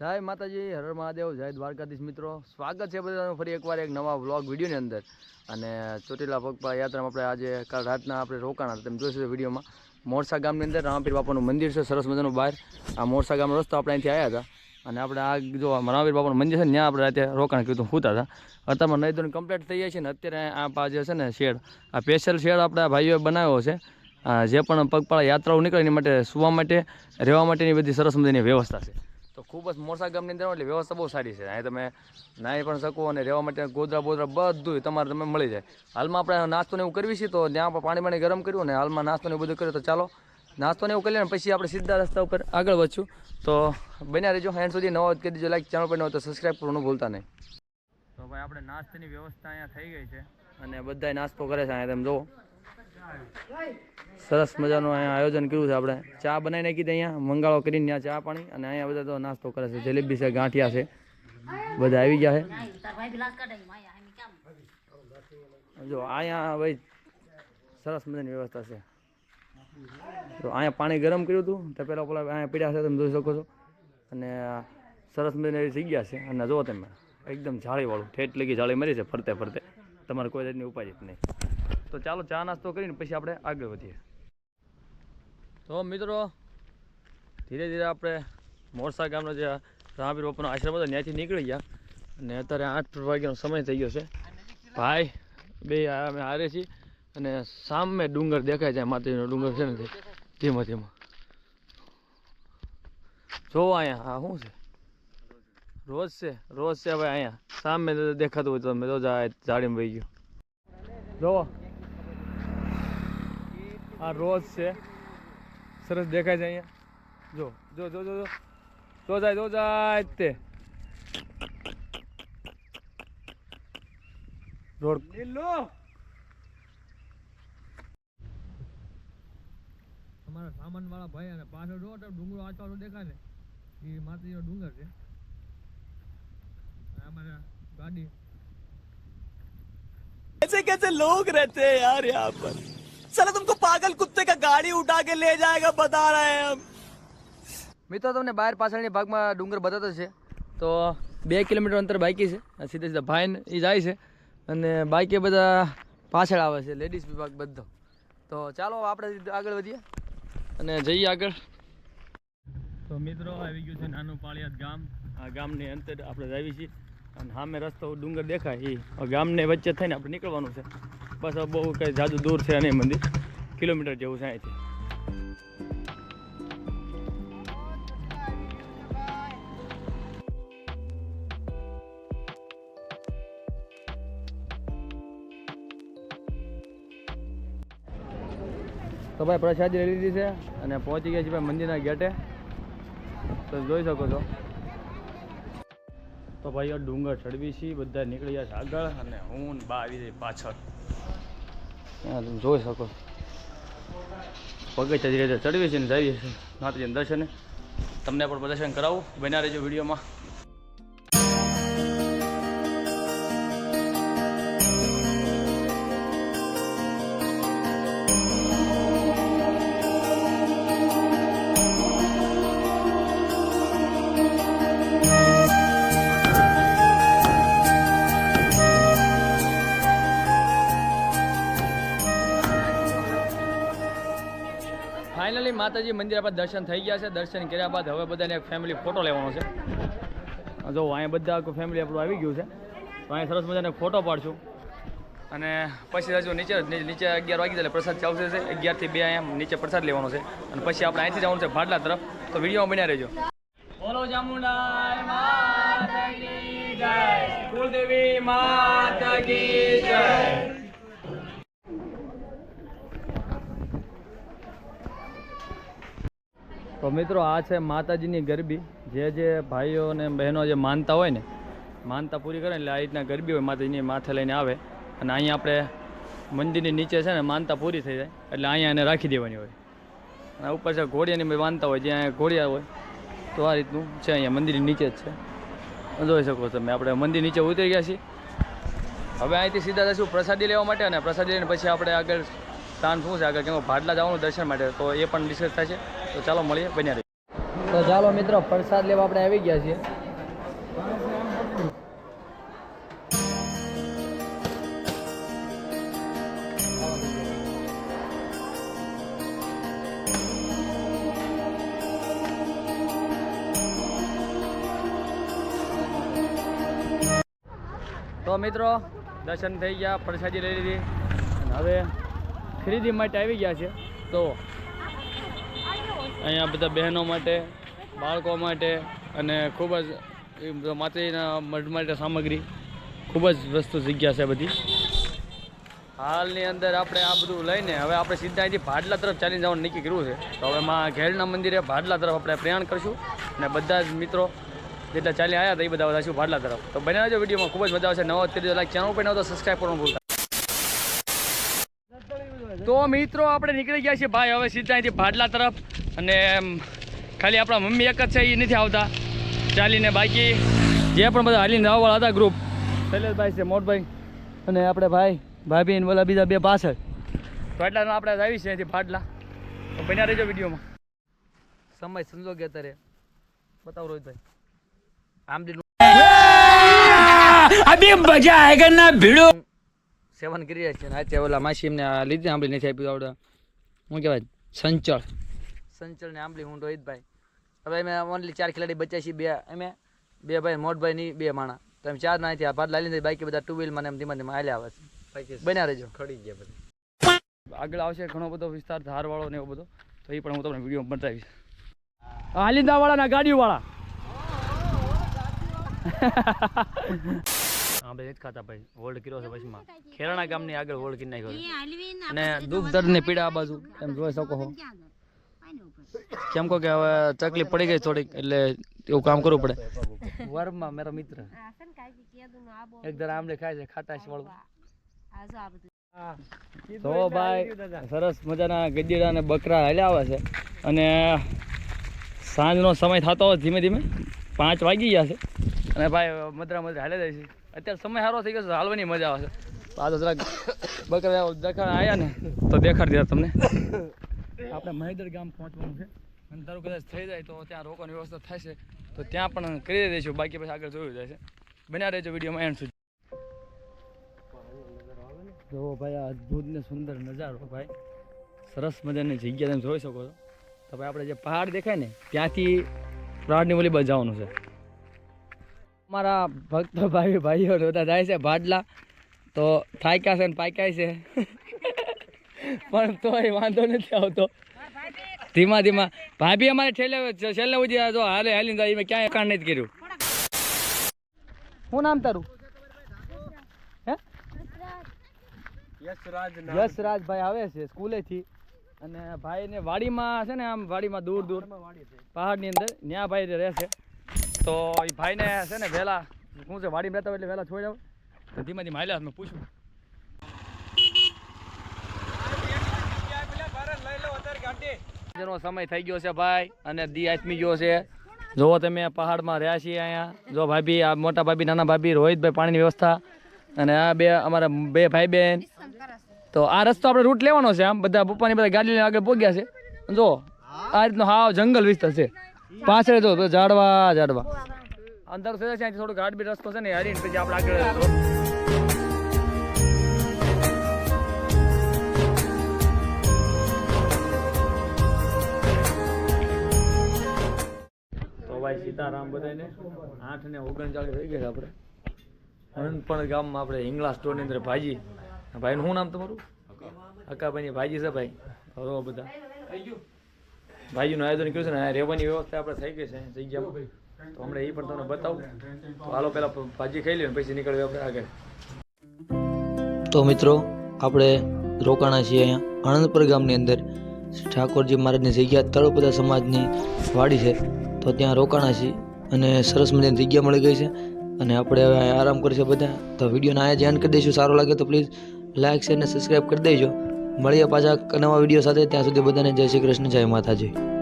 જય માતાજી, હર મહાદેવ, જય દ્વારકાધીશ મિત્રો. સ્વાગત છે બધાનું ફરી એકવાર એક નવા વ્લોગ વિડીયોની અંદર. અને ચોટીલા પગપા યાત્રામાં આપણે આજે કાલ રાતના આપણે રોકાણા હતા. તમે જોઈશું વિડીયોમાં. મોરસા ગામની અંદર રામપીર બાપાનું મંદિર છે, સરસ મજાનું બહાર. આ મોરસા ગામનો રસ્તો આપણે અહીંથી આવ્યા હતા. અને આપણે આ જો રામાપીર બાપાનું મંદિર છે ને, ત્યાં આપણે રાતે રોકાણ કીધું સૂતા હતા અત્યારમાં નહીં ધોરણ કમ્પ્લીટ થઈ જાય છે ને, અત્યારે આ પા છે ને, શેડ. આ સ્પેશિયલ શેડ આપણે ભાઈઓએ બનાવ્યો છે. જે પણ પગપાળા યાત્રાઓ નીકળે એની માટે સુવા માટે, રહેવા માટેની બધી સરસ મજાની વ્યવસ્થા છે. તો ખૂબ જ મોરસા ગામની અંદર એટલે વ્યવસ્થા બહુ સારી છે. અહીં તમે નાહી પણ શકો અને રહેવા માટે ગોદરા બોદરા બધું તમારે તમે મળી જાય. હાલમાં આપણે નાસ્તો ને એવું કરવી છે તો ત્યાં પણ પાણી પાણી ગરમ કર્યું ને હાલમાં નાસ્તો ને બધું કર્યું તો ચાલો. નાસ્તો ને એવું કરી લે પછી આપણે સીધા રસ્તા ઉપર આગળ વધશું. તો બન્યા રહેજો હેન્ડ સુધી. નવા કરી દેજો. લાઈક ચેનલ પર ન હોય તો સબસ્ક્રાઈબ કરવાનું ભૂલતા નહીં. તો ભાઈ, આપણે નાસ્તાની વ્યવસ્થા અહીંયા થઈ ગઈ છે અને બધાય નાસ્તો કરે છે અહીંયા. તમે જુઓ. સરસ મજાનું અહીંયા આયોજન કર્યું છે આપણે. ચા બનાવી નાખી અહીંયા. મંગાળો કરીને ત્યાં ચા પાણી અને અહીંયા બધા તો નાસ્તો કરે છે. જલેબી છે, ગાંઠિયા છે. બધા આવી ગયા છે. જો અહીંયા ભાઈ સરસ મજાની વ્યવસ્થા છે. તો અહીંયા પાણી ગરમ કર્યું હતું. તો પહેલાં પેલા અહીંયા પીડ્યા છે, તમે જોઈ શકો છો. અને સરસ મજાની થઈ ગયા છે. અને જુઓ તમે, એકદમ જાળીવાળું, ઠેઠ લગી જાળી મરી છે ફરતે ફરતે. તમારે કોઈ જાતની ઉપાય જ નહીં. તો ચાલો ચા નાસ્તો કરીને પછી આપણે આગળ વધીએ. તો મિત્રો, ધીરે ધીરે આપણે મોરસા ગામનો જે રામવીર બાપાનો આશ્રમ હતો, ત્યાંથી નીકળી ગયા. અને અત્યારે આઠ વાગ્યાનો સમય થઈ ગયો છે. ભાઈ, બે અમે હારે છીએ અને સામે ડુંગર દેખાય છે, માતાજીનો ડુંગર છે ને ધીમે ધીમે. જોવો અહીંયા હા શું છે? રોજ છે રોજ છે ભાઈ અહીંયા. સામે દેખાતું હોય તો તમે તો જાડીમાં વહી ગયું. જોવો. આ રોજ છે સરસ દેખાય છે અહીંયા જો જો જો જો જો જો જાય જો જાય તે રોડ અમારા સામાન વાળા ભાઈ અને પાછળ જો તો ડુંગરો આચવાળો દેખાય ને એ માતાજીનો ડુંગર છે અને અમારા ગાડી कैसे कैसे लोग रहते हैं यार यहाँ पर साला तुमको पागल कुत्ते का गाड़ी उठा के ले जाएगा बता रहे हैं हम મિત્રો તમને બહાર પાછળની ભાગમાં ડુંગર બતાતો છે તો બે કિલોમીટર અંતર બાઈકી છે આ સીધા સીધા ભાઈ એ જાય છે અને બાઈકે બધા પાછળ આવે છે લેડીઝ વિભાગ બધો તો ચાલો આપણે આગળ વધીએ અને જઈએ આગળ તો મિત્રો આવી ગયું છે નાનું પાળિયાદ ગામ આ ગામની અંતર આપણે આવી છીએ અને સામે રસ્તો ડુંગર દેખાય એ ગામને વચ્ચે થઈને આપણે નીકળવાનું છે બસ બહુ કંઈ જાદુ દૂર છે નહીં મંદિર. કિલોમીટર જેવું છે અહીંથી. તો ભાઈ પ્રસાદી લઈ લીધી છે અને પહોંચી ગયા છે ભાઈ મંદિરના ગેટે. તો જોઈ શકો છો. તો ભાઈ ડુંગર ચડવી છીએ બધા નીકળી ગયા છે આગળ અને હું બા આવી જઈ પાછળ. તમે જોઈ શકો. પગે ધીરે ધીરે ચડવી છે ને જઈએ છીએ માતાજીના દર્શને. તમને પણ પ્રદર્શન કરાવું. બન્યા રહેજો વિડીયોમાં. માતાજી મંદિર આપણે દર્શન થઈ ગયા છે. દર્શન કર્યા બાદ હવે બધાને ફેમિલી ફોટો લેવાનો છે. જો અહીંયા બધા આખું ફેમિલી આપણું આવી ગયું છે. તો અહીંયા સરસ મજાને ફોટો પાડશું. અને પછી હજુ નીચે નીચે અગિયાર વાગી જાય પ્રસાદ ચાલશે છે અગિયારથી બે અહીંયા નીચે પ્રસાદ લેવાનો છે. અને પછી આપણે અહીંથી જવાનું છે ભાડલા તરફ. તો વીડિયો બન્યા રહેજો. બોલો ચામુંડા માતા જય. કુલદેવી માતા તો મિત્રો આ છે માતાજીની ગરબી. જે જે ભાઈઓ અને બહેનો જે માનતા હોય ને, માનતા પૂરી કરે એટલે આ રીતના ગરબી હોય માતાજીની માથે લઈને આવે. અને અહીંયા આપણે મંદિરની નીચે છે ને, માનતા પૂરી થઈ જાય. એટલે અહીંયા એને રાખી દેવાની હોય. અને ઉપર છે ઘોડિયાની માનતા હોય, જ્યાં ઘોડિયા હોય, તો આ રીતનું છે અહીંયા મંદિરની નીચે જ છે. જોઈ શકો તમે, આપણે મંદિર નીચે ઉતરી ગયા છીએ. હવે અહીંથી સીધા જશું પ્રસાદી લેવા માટે અને પ્રસાદી લઈને પછી આપણે આગળ સ્થાન શું છે? આગળ કેમ ભાટલા ભાડલા જવાનું દર્શન માટે તો એ પણ ડિસ્કસ થાય છે. તો ચાલો મળીએ બન્યા રહીએ. તો ચાલો મિત્રો પ્રસાદ લેવા આપણે આવી ગયા છીએ. તો મિત્રો દર્શન થઈ ગયા પ્રસાદી લઈ લીધી. અને હવે ખરીદી માટે આવી ગયા છે. તો અહીંયા બધા બહેનો માટે, બાળકો માટે અને ખૂબ જ માતાજીના મઢ માટે સામગ્રી ખૂબ જ વસ્તુ જગ્યા છે બધી. હાલની અંદર આપણે આ બધું લઈને હવે આપણે સીધા અહીંથી ભાડલા તરફ ચાલી જવાનું નક્કી કર્યું છે. તો હવે માં ઘેરના મંદિરે ભાડલા તરફ આપણે પ્રયાણ કરશું અને બધા જ મિત્રો જેટલા ચાલી આવ્યા હતા એ બધા વધારશું ભાડલા તરફ. તો બને જો વિડીયોમાં ખૂબ જ મજા આવશે. નવો અત્યારે લાઈક ચેનલ પર નવો તો સબસ્ક્રાઈબ કરવાનું ભૂલતા તો મિત્રો, આપણે નીકળી ગયા છીએ ભાઈ, હવે સીધા અહીંથી ભાડલા તરફ. અને ખાલી આપણા મમ્મી એક જ છે એ નથી આવતા. ચાલીને બાકી, જે પણ બધા હાલીને આવવાળા હતા ગ્રુપ શૈલેષભાઈ છે, મોટભાઈ. અને આપણે ભાઈ, ભાભી અને ઓલા બીજા બે પાછળ. ભાડલાનો આપણે આવી છે અહીંથી ભાડલા. તો બન્યા રહેજો વિડીયોમાં. સમય સંજોગ અત્યારે. બતાવો રોહિતભાઈ. આમ અભી મજા આયગા ભીડો. સેવન કરી રહ્યા છે આજે ઓલા માસી એમને આ લીધી આંબલી નથી આપી આવડે. શું કહેવાય? સંચળ. સંચળ ને આંબલી હું રોહિતભાઈ હવે અમે ઓનલી ચાર ખેલાડી બચ્યા છીએ બે અમે બે ભાઈ મોટભાઈ ની બે માણા. તો એમ ચાર નાથી આ ભાત લાવી લીધી બાકી બધા ટુ વ્હીલમાં એમ ધીમે ધીમે હાલ્યા આવે છે. બન્યા રહેજો. ખડી ગયા બધા. આગળ આવશે ઘણો બધો વિસ્તાર ધારવાળો ને એવો બધો. તો એ પણ હું તમને વીડિયો બતાવીશ. હાલિંદા વાળા ગાડીઓ ભાઈ નથી ખાતા ભાઈ. હોલ્ડ કર્યો છે વચમાં ખેરાણા ગામની આગળ હોલ્ડ કરી નાખ્યો અને દુઃખ દર્દની પીડા આ બાજુ. એમ જોઈ શકો છો કેમ કહો કે હવે તકલીફ પડી ગઈ થોડીક એટલે એવું કામ કરવું પડે. વર્મા મારો મિત્ર. એક દર આમલે ખાય છે ખાતા છે વાળું. તો ભાઈ સરસ મજાના ગજેડા અને બકરા હાલ્યા આવે છે. અને સાંજનો સમય થતો હોય ધીમે ધીમે પાંચ વાગી ગયા છે. અને ભાઈ મધરા મધરા હાલે જાય છે. અત્યારે સમય સારો થઈ ગયો છે હાલવાની મજા આવે છે. આ તો જરાક બકરા દેખાડ આવ્યા ને તો દેખાડી દીધા તમને. આપણે મહેદર ગામ પહોંચવાનું છે. અને તારું કદાચ થઈ જાય તો ત્યાં રોકવાની વ્યવસ્થા થશે તો ત્યાં પણ કરી દઈશું બાકી પછી આગળ જોયું જાય છે. બન્યા રહેજો વિડીયોમાં એન્ડ સુધી. જો ભાઈ આ અદ્ભુત ને સુંદર નજારો ભાઈ. સરસ મજાની જગ્યા તમે જોઈ શકો છો. તો ભાઈ આપણે જે પહાડ દેખાય ને ત્યાંથી પહાડની ઓલી બાજુ જવાનું છે. અમારા ભક્ત ભાઈ ભાઈઓ બધા જાય છે ભાડલા. તો થાક્યા છે ને પાક્યા છે. પણ તોય વાંધો નથી આવતો. ધીમા ધીમા. ભાભી અમારે છેલ્લે છેલ્લે ઉજી જો હાલે હાલી જાય, મેં ક્યાંય કાંડ નથી કર્યું. શું નામ તારું? હે? યશરાજભાઈ આવે છે સ્કૂલેથી. અને ભાઈને વાડીમાં છે ને આમ વાડીમાં દૂર દૂર. પહાડની અંદર. ત્યાં ભાઈ રહે છે. તો એ ભાઈને છે ને વહેલા શું છે, વાડીમાં રહેતા હોય એટલે વહેલા છોડી આવું. તો ધીમે ધીમે હાલ્યા મેં પૂછ્યું જેનો સમય થઈ ગયો છે ભાઈ, અને દી આથમી ગયો છે. જોવો તમે પહાડમાં રહ્યા છીએ અહીંયા, જો ભાભી, આ મોટા ભાભી, નાના ભાભી, રોહિતભાઈ પાણીની વ્યવસ્થા, અને આ બે અમારા બે ભાઈ બેન તો આ રસ્તો આપણે રૂટ લેવાનો છે આમ, બધા પપ્પાની બધા ગાડી આગળ પહોંચ્યા છે. જો, આ રીતનો હાવ જંગલ વિસ્તાર છે. પાછળ જો ઝાડવા ઝાડવા. અંદર છે અહીંથી થોડું ગાઢ બી રસ્તો છે ને, હરીને પછી આપણે આગળ ભાઈ સીતારામ બધાને આઠ ને ઓગણચાળીસ થઈ ગયા આપણે. પણ ગામમાં આપણે હિંગલા સ્ટોરની અંદર ભાજી. ભાઈનું શું નામ તમારું? અક્કાભાઈની ભાજી છે ભાઈ. હરો બધા. ભાઈનું આયોજન કર્યું છે? ને રહેવાની વ્યવસ્થા આપણે થઈ ગઈ છે જગ્યામાં તો હમણાં એ પણ તમને બતાવું. તો હાલો પહેલાં ભાજી ખાઈ લઈએ પછી નીકળીએ આપણે આગળ. તો મિત્રો, આપણે રોકાણા છીએ અહીંયા. આણંદપુર ગામની અંદર ઠાકોરજી મહારાજની જગ્યા તળપદા સમાજની વાડી છે. તો ત્યાં રોકાણા છીએ અને સરસ મજાની જગ્યા મળી ગઈ છે. અને આપણે હવે આરામ કરીશું બધા. તો વિડીયોને આયા ધ્યાન કરી દઈશું. સારો લાગે તો પ્લીઝ લાઇક શેર અને સબસ્ક્રાઈબ કરી દેજો. મળીએ પાછા નવા વીડિયો સાથે. ત્યાં સુધી બધાને જય શ્રી કૃષ્ણ જય માતાજી.